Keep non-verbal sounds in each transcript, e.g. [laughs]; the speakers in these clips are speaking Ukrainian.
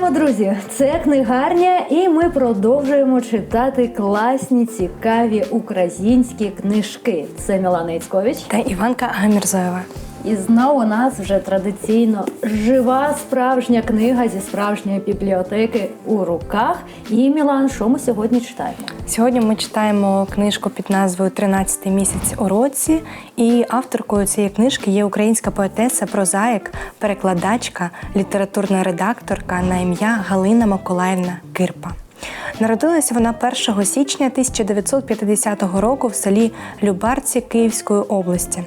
Вітаємо, друзі! Це книгарня, і ми продовжуємо читати класні, цікаві українські книжки. Це Мілана Іцькович. та Іванка Гамірзоєва. І знову у нас вже традиційно жива справжня книга зі справжньої бібліотеки у руках. І Мілан, що ми сьогодні читаємо? Сьогодні ми читаємо книжку під назвою «13 місяць у році. І авторкою цієї книжки є українська поетеса, прозаїк, перекладачка, літературна редакторка на ім'я Галина Миколаївна Кирпа. Народилася вона 1 січня 1950 року в селі Любарці Київської області.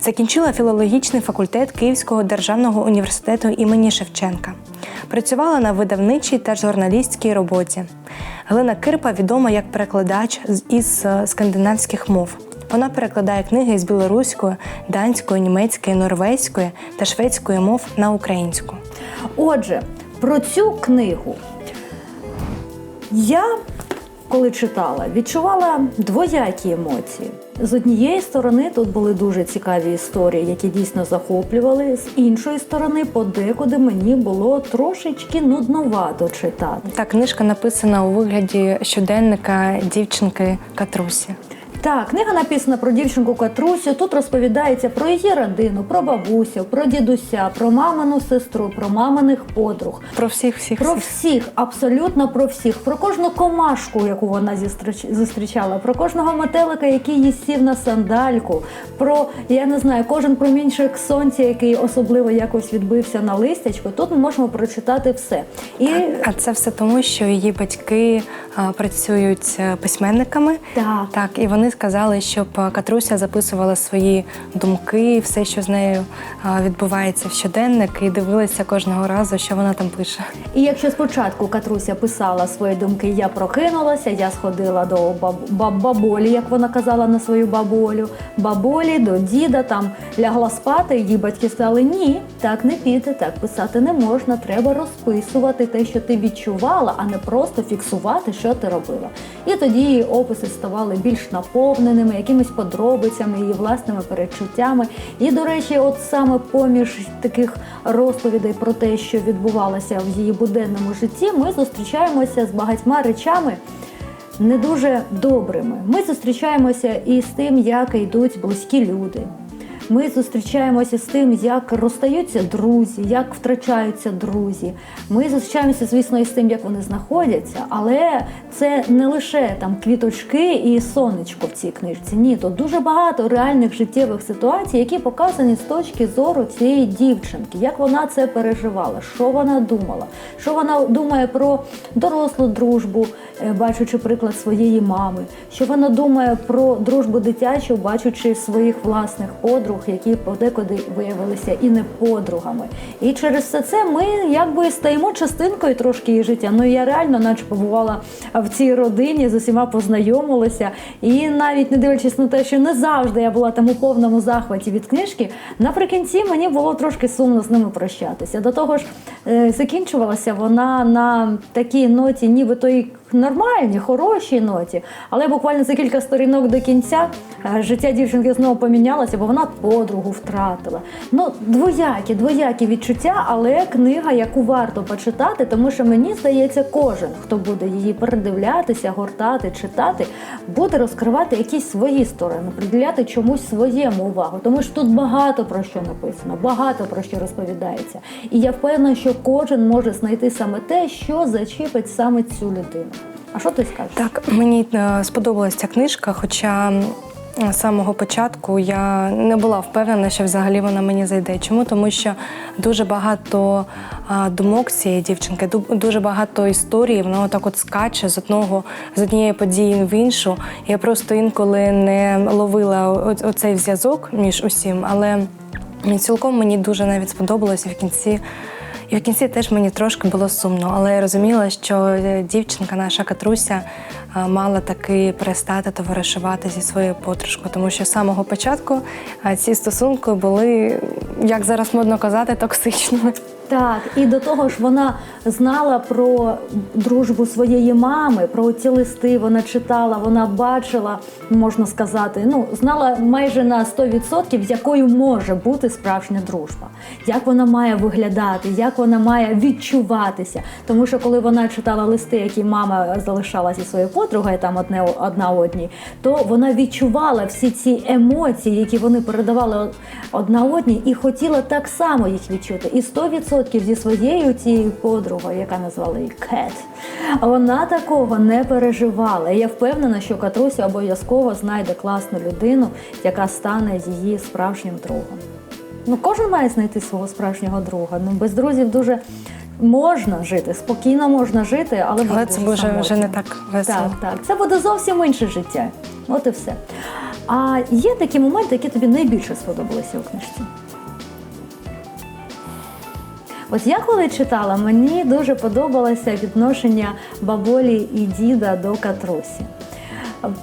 Закінчила філологічний факультет Київського державного університету імені Шевченка. Працювала на видавничій та журналістській роботі. Галина Кирпа відома як перекладач із е, скандинавських мов. Вона перекладає книги з білоруської, данської, німецької, норвезької та шведської мов на українську. Отже, про цю книгу я, коли читала, відчувала двоякі емоції. З однієї сторони, тут були дуже цікаві історії, які дійсно захоплювали. З іншої сторони, подекуди мені було трошечки нудновато читати. Та книжка написана у вигляді щоденника дівчинки Катрусі. Так, книга написана про дівчинку Катрусю. Тут розповідається про її родину, про бабусю, про дідуся, про мамину сестру, про маминих подруг. Про всіх всіх Про всіх. всіх, абсолютно про всіх, про кожну комашку, яку вона зустрічала, про кожного метелика, який їй сів на сандальку, про я не знаю, кожен промінчик сонця, який особливо якось відбився на листячку. Тут ми можемо прочитати все. І А це все тому, що її батьки а, працюють е, письменниками. Так. так, і вони сказали, щоб Катруся записувала свої думки, все, що з нею відбувається в щоденник, і дивилися кожного разу, що вона там пише. І якщо спочатку Катруся писала свої думки, я прокинулася, я сходила до баб, баб- баболі, як вона казала на свою баболю, баболі до діда там лягла спати. Її батьки сказали, ні, так не піде, так писати не можна. Треба розписувати те, що ти відчувала, а не просто фіксувати, що ти робила. І тоді її описи ставали більш наповненими, якимись подробицями, її власними перечуттями. І, до речі, от саме поміж таких розповідей про те, що відбувалося в її буденному житті, ми зустрічаємося з багатьма речами. Не дуже добрими. Ми зустрічаємося і з тим, як йдуть близькі люди. Ми зустрічаємося з тим, як розстаються друзі, як втрачаються друзі. Ми зустрічаємося, звісно, і з тим, як вони знаходяться, але це не лише там квіточки і сонечко в цій книжці. Ні, тут дуже багато реальних життєвих ситуацій, які показані з точки зору цієї дівчинки, як вона це переживала, що вона думала, що вона думає про дорослу дружбу, е, бачучи приклад своєї мами, що вона думає про дружбу дитячу, бачучи своїх власних подруг, які подекуди виявилися і не подругами. І через все це ми якби стаємо частинкою трошки її життя. Ну я реально, наче побувала в цій родині, з усіма познайомилася. І навіть не дивлячись на те, що не завжди я була там у повному захваті від книжки, наприкінці мені було трошки сумно з ними прощатися. До того ж, е, закінчувалася вона на такій ноті, нібито і нормальній, хорошій ноті. Але буквально за кілька сторінок до кінця е, життя дівчинки знову помінялося, бо вона подругу втратила. Ну, двоякі, двоякі відчуття, але книга, яку варто почитати, тому що мені здається, кожен, хто буде її передивлятися, гортати, читати, буде розкривати якісь свої сторони, приділяти чомусь своєму увагу. Тому що тут багато про що написано, багато про що розповідається. І я впевнена, що кожен може знайти саме те, що зачіпить саме цю людину. А що ти скажеш? Так, мені е, сподобалася ця книжка, хоча з самого початку я не була впевнена, що взагалі вона мені зайде. Чому? Тому що дуже багато думок цієї дівчинки, дуже багато історій, воно так от скаче з одного з однієї події в іншу. Я просто інколи не ловила оцей зв'язок між усім, але цілком мені дуже навіть сподобалося в кінці. І в кінці теж мені трошки було сумно, але я розуміла, що е, дівчинка, наша Катруся, е, мала таки перестати товаришувати зі своєю подружкою, тому що з самого початку е, ці стосунки були, як зараз модно казати, токсичними. Так, і до того ж вона знала про дружбу своєї мами, про ці листи вона читала, вона бачила, можна сказати, ну знала майже на 100%, якою може бути справжня дружба, як вона має виглядати, як вона має відчуватися. Тому що коли вона читала листи, які мама залишала зі своєю подругою, там одне одна одній, то вона відчувала всі ці емоції, які вони передавали одна одній, і хотіла так само їх відчути. І 100% зі своєю цією подругою, яка назвала її Кет, вона такого не переживала. І я впевнена, що Катруся обов'язково знайде класну людину, яка стане її справжнім другом. Ну, кожен має знайти свого справжнього друга. Ну, без друзів дуже можна жити, спокійно можна жити, але, Але це вже, вже не так весело. Так, так. Це буде зовсім інше життя. От і все. А є такі моменти, які тобі найбільше сподобалися у книжці? От я коли читала, мені дуже подобалося відношення баболі і діда до катрусі.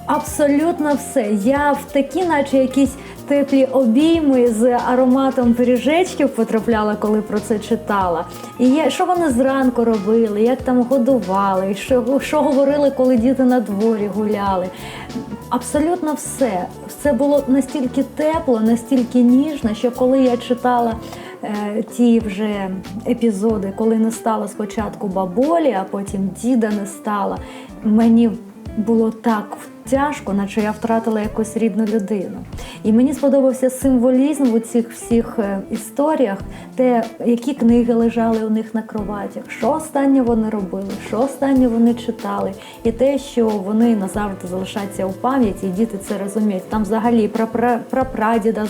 Абсолютно все. Я в такі, наче якісь теплі обійми з ароматом пиріжечків потрапляла, коли про це читала. І що вони зранку робили, як там годували, що, що говорили, коли діти на дворі гуляли. Абсолютно все. Це було настільки тепло, настільки ніжно, що коли я читала е, ті вже епізоди, коли не стало спочатку баболі, а потім діда не стало, мені було так тяжко, наче я втратила якусь рідну людину. І мені сподобався символізм у цих всіх е, історіях, те, які книги лежали у них на кроватях, що останнє вони робили, що останнє вони читали, і те, що вони назавжди залишаться у пам'яті, і діти це розуміють. Там взагалі про, пра- про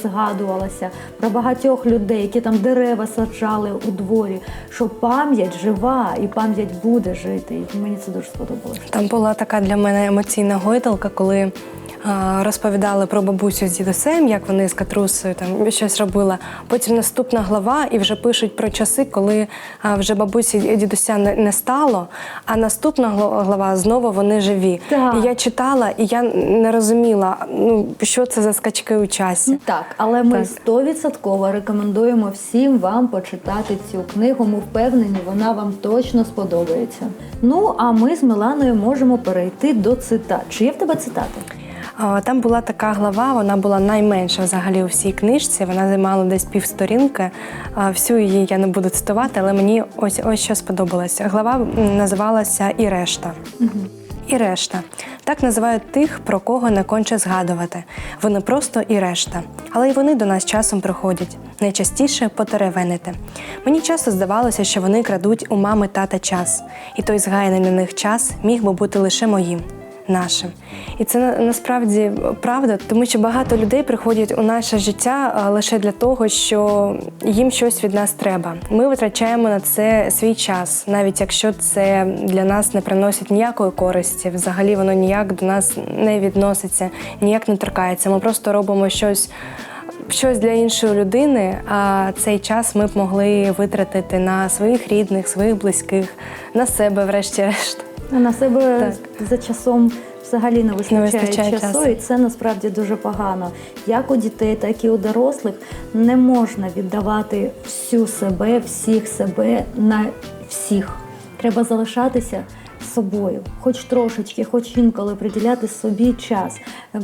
згадувалося, про багатьох людей, які там дерева саджали у дворі, що пам'ять жива і пам'ять буде жити. І мені це дуже сподобалося. Там була така для мене емоційна гойдалка, коли а, розповідали про бабусю з дідусем, як вони з Катрусою там щось робили. Потім наступна глава, і вже пишуть про часи, коли вже бабусі і дідуся не, не стало. А наступна глава знову вони живі. Так. І я читала, і я не розуміла, ну що це за скачки у часі. Так, але ми стовідсотково рекомендуємо всім вам почитати цю книгу. Ми впевнені, вона вам точно сподобається. Ну а ми з Миланою можемо перейти до цитат. Чи є в тебе цитати? Там була така глава, вона була найменша взагалі у всій книжці. Вона займала десь півсторінки. Всю її я не буду цитувати, але мені ось ось що сподобалося. Глава називалася І решта. І решта. Так називають тих, про кого не конче згадувати. Вони просто і решта. Але й вони до нас часом приходять. Найчастіше потеревенити. Мені часто здавалося, що вони крадуть у мами тата час, і той згаяний на них час міг би бути лише моїм нашим. І це на- насправді правда, тому що багато людей приходять у наше життя лише для того, що їм щось від нас треба. Ми витрачаємо на це свій час, навіть якщо це для нас не приносить ніякої користі, взагалі воно ніяк до нас не відноситься, ніяк не торкається. Ми просто робимо щось. Щось для іншої людини, а цей час ми б могли витратити на своїх рідних, своїх близьких, на себе, врешті-решт. На себе за часом взагалі не вистачає, вистачає часу, часу. і це насправді дуже погано. Як у дітей, так і у дорослих не можна віддавати всю себе, всіх себе на всіх. Треба залишатися собою, хоч трошечки, хоч інколи приділяти собі час.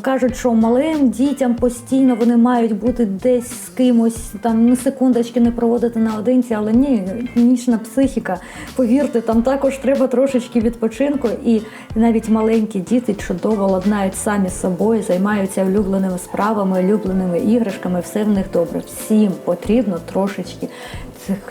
Кажуть, що малим дітям постійно вони мають бути десь з кимось, там не секундочки не проводити наодинці, але ні, нічна психіка. Повірте, там також треба трошечки відпочинку, і навіть маленькі діти чудово ладнають самі собою, займаються улюбленими справами, улюбленими іграшками. Все в них добре. Всім потрібно трошечки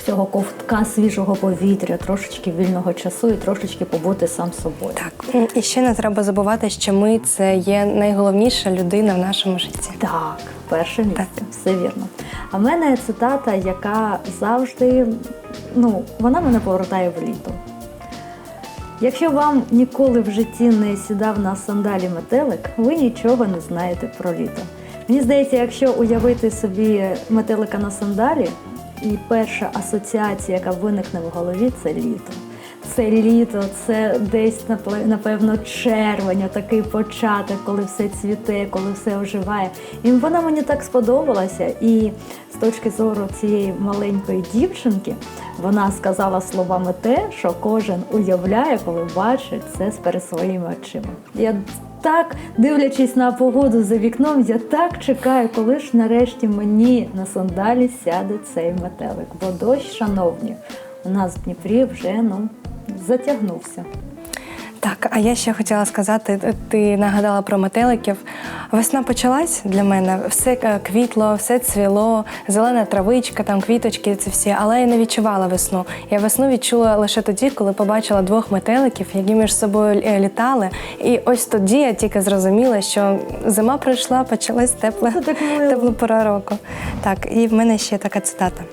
цього ковтка свіжого повітря, трошечки вільного часу і трошечки побути сам собою. Так, і ще не треба забувати, що ми це є найголовніша людина в нашому житті. Так, перше місце, все вірно. А в мене цитата, яка завжди, ну, вона мене повертає в літо. Якщо вам ніколи в житті не сідав на сандалі метелик, ви нічого не знаєте про літо. Мені здається, якщо уявити собі метелика на сандалі, і перша асоціація, яка виникне в голові, це літо. Це літо, це десь напевно червень, такий початок, коли все цвіте, коли все оживає. І вона мені так сподобалася. І з точки зору цієї маленької дівчинки, вона сказала словами те, що кожен уявляє, коли бачить це перед своїми очима. Я так, дивлячись на погоду за вікном, я так чекаю, коли ж нарешті мені на сандалі сяде цей метелик. Бо дощ, шановні, у нас в Дніпрі вже ну, затягнувся. Так, а я ще хотіла сказати, ти нагадала про метеликів. Весна почалась для мене, все е, квітло, все цвіло, зелена травичка, там квіточки, це всі, але я не відчувала весну. Я весну відчула лише тоді, коли побачила двох метеликів, які між собою е, літали. І ось тоді я тільки зрозуміла, що зима прийшла, почалась тепла, тепла пора року. Так, і в мене ще така цитата.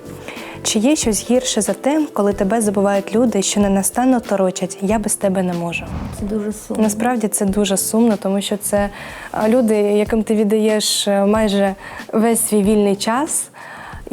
Чи є щось гірше за те, коли тебе забувають люди, що ненастанно торочать Я без тебе не можу? Це дуже сумно. Насправді це дуже сумно, тому що це люди, яким ти віддаєш е, майже весь свій вільний час.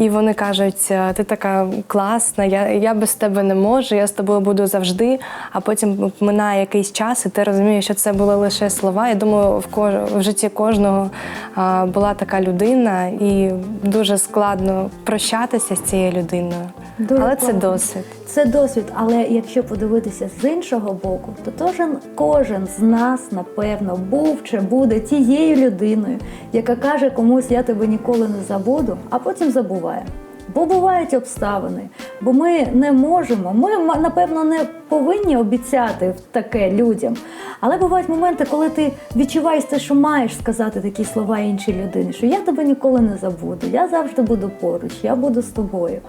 І вони кажуть, е, ти така класна, я, я без тебе не можу, я з тобою буду завжди. А потім минає якийсь час, і ти розумієш, що це були лише слова. Я думаю, в кож... в житті кожного а, була така людина, і дуже складно прощатися з цією людиною. Дуже Але це складно. досвід. Це досвід, але якщо подивитися з іншого боку, то кожен, кожен з нас, напевно, був чи буде тією людиною, яка каже комусь я тебе ніколи не забуду, а потім забуває. Бо бувають обставини, бо ми не можемо, ми напевно не повинні обіцяти таке людям. Але бувають моменти, коли ти відчуваєш те, що маєш сказати такі слова іншій людині, що я тебе ніколи не забуду, я завжди буду поруч, я буду з тобою.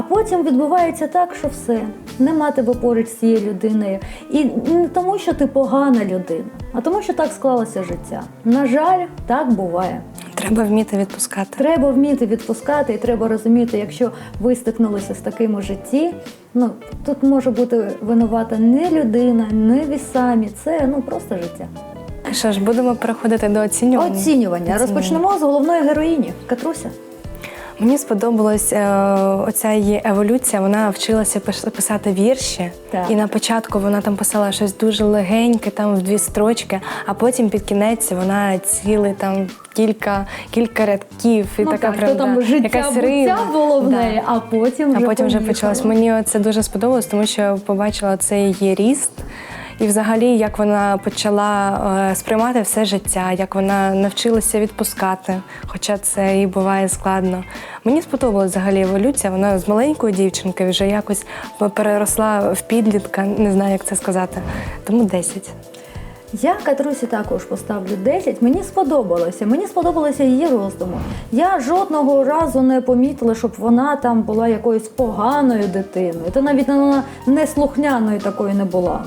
А потім відбувається так, що все, нема тебе поруч з цією людиною. І не тому, що ти погана людина, а тому, що так склалося життя. На жаль, так буває. Треба вміти відпускати. Треба вміти відпускати, і треба розуміти, якщо ви стикнулися з таким у житті, ну тут може бути винувата не людина, не ви самі, це ну просто життя. Що ж, будемо переходити до оцінювання. Оцінювання. Розпочнемо з головної героїні Катруся. Мені сподобалась е, оця її еволюція. Вона вчилася пис- писати вірші, Так. і на початку вона там писала щось дуже легеньке, там в дві строчки, а потім під кінець вона цілий там кілька, кілька рядків. І ну, така так, то правда, там життя якась рива. було в Да. неї, а потім вже А потім вже почалось. Мені це дуже сподобалось, тому що я побачила цей її ріст. І взагалі, як вона почала е, сприймати все життя, як вона навчилася відпускати, хоча це і буває складно. Мені сподобалась взагалі еволюція. Вона з маленької дівчинки вже якось переросла в підлітка, не знаю, як це сказати. Тому 10. Я Катрусі також поставлю 10. Мені сподобалося. Мені сподобалося її роздуму. Я жодного разу не помітила, щоб вона там була якоюсь поганою дитиною. Та навіть вона неслухняною такою не була.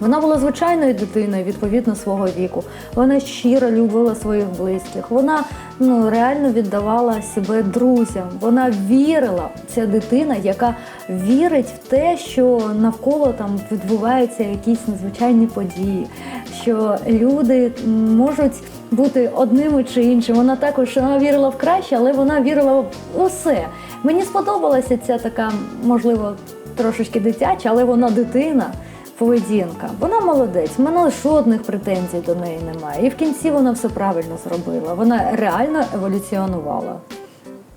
Вона була звичайною дитиною відповідно свого віку. Вона щиро любила своїх близьких. Вона ну реально віддавала себе друзям. Вона вірила. Ця дитина, яка вірить в те, що навколо там відбуваються якісь надзвичайні події, що люди можуть бути одними чи іншими. Вона також вона вірила в краще, але вона вірила в усе. Мені сподобалася ця така, можливо, трошечки дитяча, але вона дитина поведінка. Вона молодець, в мене жодних претензій до неї немає. І в кінці вона все правильно зробила. Вона реально еволюціонувала.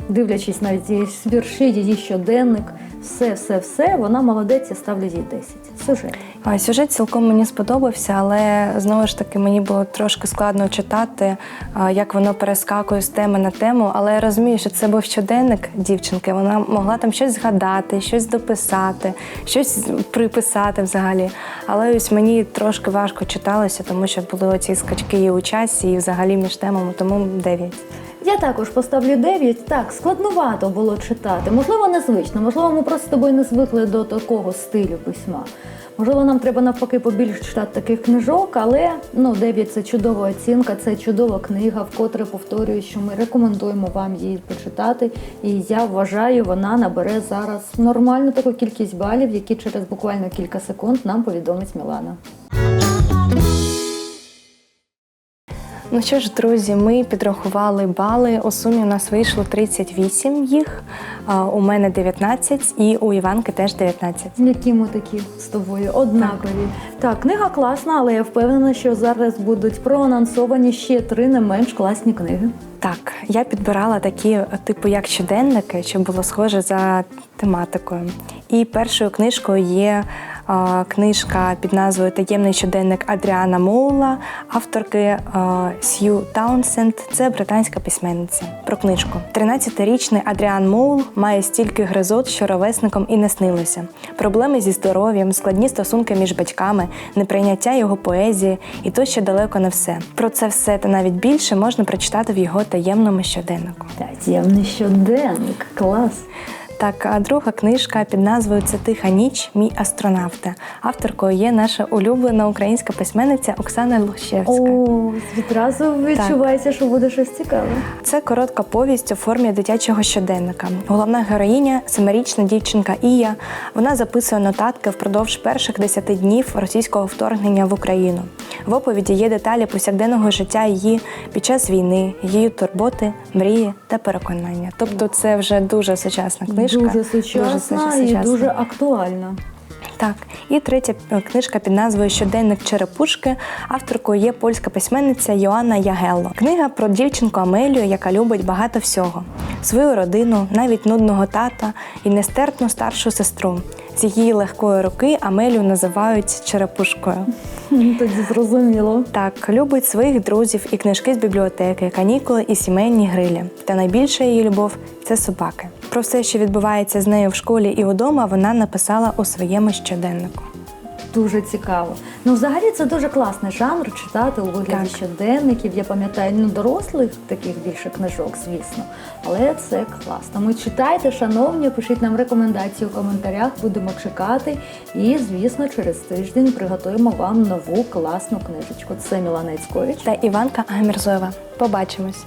Дивлячись навіть її вірші, її щоденник, все, все, все, вона молодець, я ставлю їй 10. Сюжет. А, Сюжет цілком мені сподобався, але знову ж таки мені було трошки складно читати, як воно перескакує з теми на тему. Але я розумію, що це був щоденник дівчинки. Вона могла там щось згадати, щось дописати, щось приписати взагалі. Але ось мені трошки важко читалося, тому що були оці скачки і у часі, і взагалі між темами, тому 9. Я також поставлю 9. Так, складнувато було читати. Можливо, незвично, можливо, ми просто з тобою не звикли до такого стилю письма. Можливо, нам треба навпаки побільше читати таких книжок, але ну 9 – це чудова оцінка, це чудова книга, вкотре повторюю, що ми рекомендуємо вам її почитати. І я вважаю, вона набере зараз нормальну таку кількість балів, які через буквально кілька секунд нам повідомить Мілана. Ну що ж, друзі, ми підрахували бали. У сумі у нас вийшло 38 їх. У мене 19 і у Іванки теж 19. Які ми такі з тобою однакові. Так. книга класна, але я впевнена, що зараз будуть проанонсовані ще три не менш класні книги. Так, я підбирала такі, типу, як щоденники, щоб було схоже за тематикою. І першою книжкою є книжка під назвою Таємний щоденник Адріана Моула, авторки Сью Таунсенд. Це британська письменниця. Про книжку. 13-річний Адріан Моул має стільки гризот, що ровесником і не снилося. Проблеми зі здоров'ям, складні стосунки між батьками, неприйняття його поезії, і то ще далеко не все. Про це все та навіть більше можна прочитати в його таємному щоденнику. Таємний щоденник. Клас. Так, друга книжка під назвою Це тиха ніч, мій астронавте. Авторкою є наша улюблена українська письменниця Оксана Лущевська. О, відразу відчувається, що буде щось цікаве. Це коротка повість у формі дитячого щоденника. Головна героїня семирічна дівчинка Ія. Вона записує нотатки впродовж перших десяти днів російського вторгнення в Україну. В оповіді є деталі повсякденного життя її під час війни, її турботи, мрії та переконання. Тобто, це вже дуже сучасна книжка. Дуже сучасна і сучасна. дуже актуальна. Так, і третя е, книжка під назвою Щоденник Черепушки. Авторкою є польська письменниця Йоанна Ягелло. Книга про дівчинку Амелію, яка любить багато всього: свою родину, навіть нудного тата і нестерпну старшу сестру. З її легкої руки Амелію називають черепушкою. [laughs] Тоді зрозуміло. Так, любить своїх друзів і книжки з бібліотеки, канікули і сімейні грилі. Та найбільша її любов це собаки. Про все, що відбувається з нею в школі і вдома, вона написала у своєму щоденнику. Дуже цікаво. Ну, взагалі, це дуже класний жанр читати у вигляді Так. щоденників. Я пам'ятаю, ну дорослих таких більше книжок, звісно. Але це класно. Тому читайте, шановні, пишіть нам рекомендації у коментарях, будемо чекати. І, звісно, через тиждень приготуємо вам нову класну книжечку. Це Мілана Іцькович. Та Іванка Агамірзоєва. Побачимось.